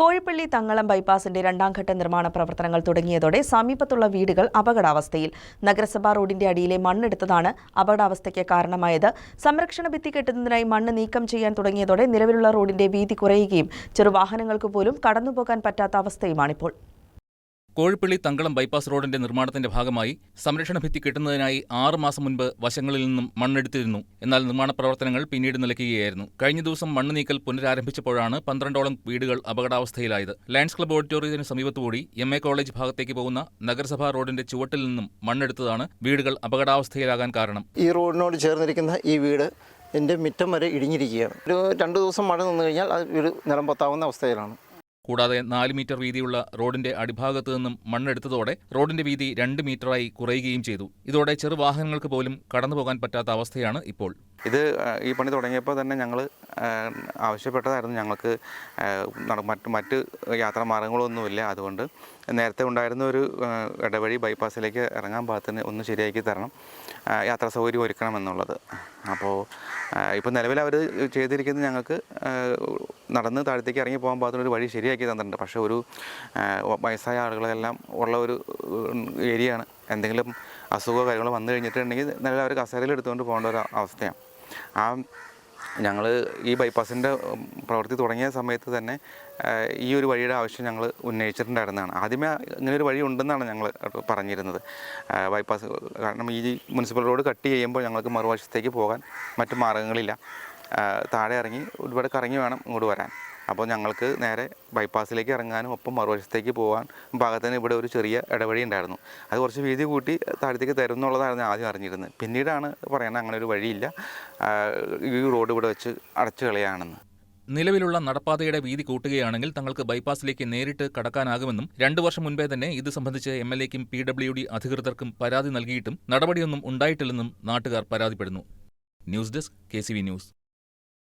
കോഴിപ്പള്ളി തങ്ങളം ബൈപ്പാസിന്റെ രണ്ടാം ഘട്ട നിർമ്മാണ പ്രവർത്തനങ്ങൾ തുടങ്ങിയതോടെ സമീപത്തുള്ള വീടുകൾ അപകടാവസ്ഥയിൽ. നഗരസഭാ റോഡിന്റെ അടിയിലെ മണ്ണെടുത്തതാണ് അപകടാവസ്ഥയ്ക്ക് കാരണമായത്. സംരക്ഷണ ഭിത്തി കെട്ടുന്നതിനായി മണ്ണ് നീക്കം ചെയ്യാൻ തുടങ്ങിയതോടെ നിലവിലുള്ള റോഡിന്റെ വീതി കുറയുകയും ചെറുവാഹനങ്ങൾക്ക് പോലും കടന്നുപോകാൻ പറ്റാത്ത അവസ്ഥയുമാണിപ്പോൾ. കോഴിപ്പള്ളി തങ്കളം ബൈപ്പാസ് റോഡിന്റെ നിർമ്മാണത്തിന്റെ ഭാഗമായി സംരക്ഷണ ഭിത്തി കിട്ടുന്നതിനായി ആറ് മാസം മുൻപ് വശങ്ങളിൽ നിന്നും മണ്ണെടുത്തിരുന്നു. എന്നാൽ നിർമ്മാണ പ്രവർത്തനങ്ങൾ പിന്നീട് നിലയ്ക്കുകയായിരുന്നു. കഴിഞ്ഞ ദിവസം മണ്ണ് നീക്കൽ പുനരാരംഭിച്ചപ്പോഴാണ് പന്ത്രണ്ടോളം വീടുകൾ അപകടാവസ്ഥയിലായത്. ലയൺസ് ക്ലബ് ഓഡിറ്റോറിയത്തിന് സമീപത്തുകൂടി എം എ കോളേജ് ഭാഗത്തേക്ക് പോകുന്ന നഗരസഭാ റോഡിന്റെ ചുവട്ടിൽ നിന്നും മണ്ണെടുത്തതാണ് വീടുകൾ അപകടാവസ്ഥയിലാകാൻ കാരണം. ഈ റോഡിനോട് ചേർന്നിരിക്കുന്ന ഈ വീട് എന്റെ മിറ്റം വരെ ഇടിഞ്ഞിരിക്കുകയാണ്. ഒരു രണ്ട് ദിവസം മഴ നിന്ന് കഴിഞ്ഞാൽ അത് വീട് നിലം പൊത്താവുന്ന അവസ്ഥയിലാണ്. കൂടാതെ നാല് മീറ്റർ വീതിയുള്ള റോഡിന്റെ അടിഭാഗത്തു നിന്നും മണ്ണെടുത്തതോടെ റോഡിന്റെ വീതി രണ്ട് മീറ്ററായി കുറയുകയും ചെയ്തു. ഇതോടെ ചെറുവാഹനങ്ങൾക്ക് പോലും കടന്നുപോകാൻ പറ്റാത്ത അവസ്ഥയാണ് ഇപ്പോൾ. ഇത് ഈ പണി തുടങ്ങിയപ്പോൾ തന്നെ ഞങ്ങൾ ആവശ്യപ്പെട്ടതായിരുന്നു. ഞങ്ങൾക്ക് മറ്റ് മറ്റ് യാത്രാ മാർഗങ്ങളൊന്നുമില്ല. അതുകൊണ്ട് നേരത്തെ ഉണ്ടായിരുന്ന ഒരു ഇടവഴി ബൈപ്പാസിലേക്ക് ഇറങ്ങാൻ പാകത്തിന് ഒന്ന് ശരിയാക്കി തരണം. യാത്രാ സൗകര്യം ഒരുക്കണം എന്നുള്ളത്. അപ്പോൾ ഇപ്പോൾ നിലവിൽ അവർ ചെയ്തിരിക്കുന്നത് ഞങ്ങൾക്ക് നടന്ന് താഴത്തേക്ക് ഇറങ്ങി പോകാൻ പാകത്തിന് ഒരു വഴി ശരിയാക്കി തന്നിട്ടുണ്ട്. പക്ഷേ ഒരു വയസ്സായ ആളുകളെല്ലാം ഉള്ള ഒരു ഏരിയയാണ്. എന്തെങ്കിലും അസുഖമോ കാര്യങ്ങളോ വന്നു കഴിഞ്ഞിട്ടുണ്ടെങ്കിൽ നിലവിൽ അവർ കസേരയിൽ എടുത്തുകൊണ്ട് പോകേണ്ട ഒരു അവസ്ഥയാണ്. ആ ഞങ്ങൾ ഈ ബൈപ്പാസിന്റെ പ്രവൃത്തി തുടങ്ങിയ സമയത്ത് തന്നെ ഈ ഒരു വഴിയുടെ ആവശ്യം ഞങ്ങൾ ഉന്നയിച്ചിട്ടുണ്ടായിരുന്നതാണ്. ആദ്യമേ ഇങ്ങനെ ഒരു വഴി ഉണ്ടെന്നാണ് ഞങ്ങൾ പറഞ്ഞിരുന്നത്. ബൈപ്പാസ് കാരണം ഈ മുനിസിപ്പൽ റോഡ് കട്ട് ചെയ്യുമ്പോൾ ഞങ്ങൾക്ക് മറുവശത്തേക്ക് പോകാൻ മറ്റു മാർഗങ്ങളില്ല താഴെ ഇറങ്ങി ഒരുപാട് കറങ്ങി വേണം ഇങ്ങോട്ട് വരാൻ. അപ്പോൾ ഞങ്ങൾക്ക് നേരെ ബൈപ്പാസിലേക്ക് ഇറങ്ങാനും ഒപ്പം മറുവശത്തേക്ക് പോകാൻ ഭാഗത്തിന് ഇവിടെ ഒരു ചെറിയ ഇടവഴി ഉണ്ടായിരുന്നു. അത് കുറച്ച് വീതി കൂട്ടി താഴത്തേക്ക് തരും എന്നുള്ളതായിരുന്നു ആദ്യം അറിഞ്ഞിരുന്നത്. പിന്നീടാണ് പറയുന്നത് അങ്ങനെ ഒരു വഴിയില്ല. ഈ റോഡ് ഇവിടെ വെച്ച് അടച്ചു കളയാണെന്ന് നിലവിലുള്ള നടപ്പാതയുടെ വീതി കൂട്ടുകയാണെങ്കിൽ തങ്ങൾക്ക് ബൈപ്പാസിലേക്ക് നേരിട്ട് കടക്കാനാകുമെന്നും രണ്ടു വർഷം മുൻപേ തന്നെ ഇത് സംബന്ധിച്ച് എം എൽ എക്കും പി ഡബ്ല്യു ഡി അധികൃതർക്കും പരാതി നൽകിയിട്ടും നടപടിയൊന്നും ഉണ്ടായിട്ടില്ലെന്നും നാട്ടുകാർ പരാതിപ്പെടുന്നു. News desk K news.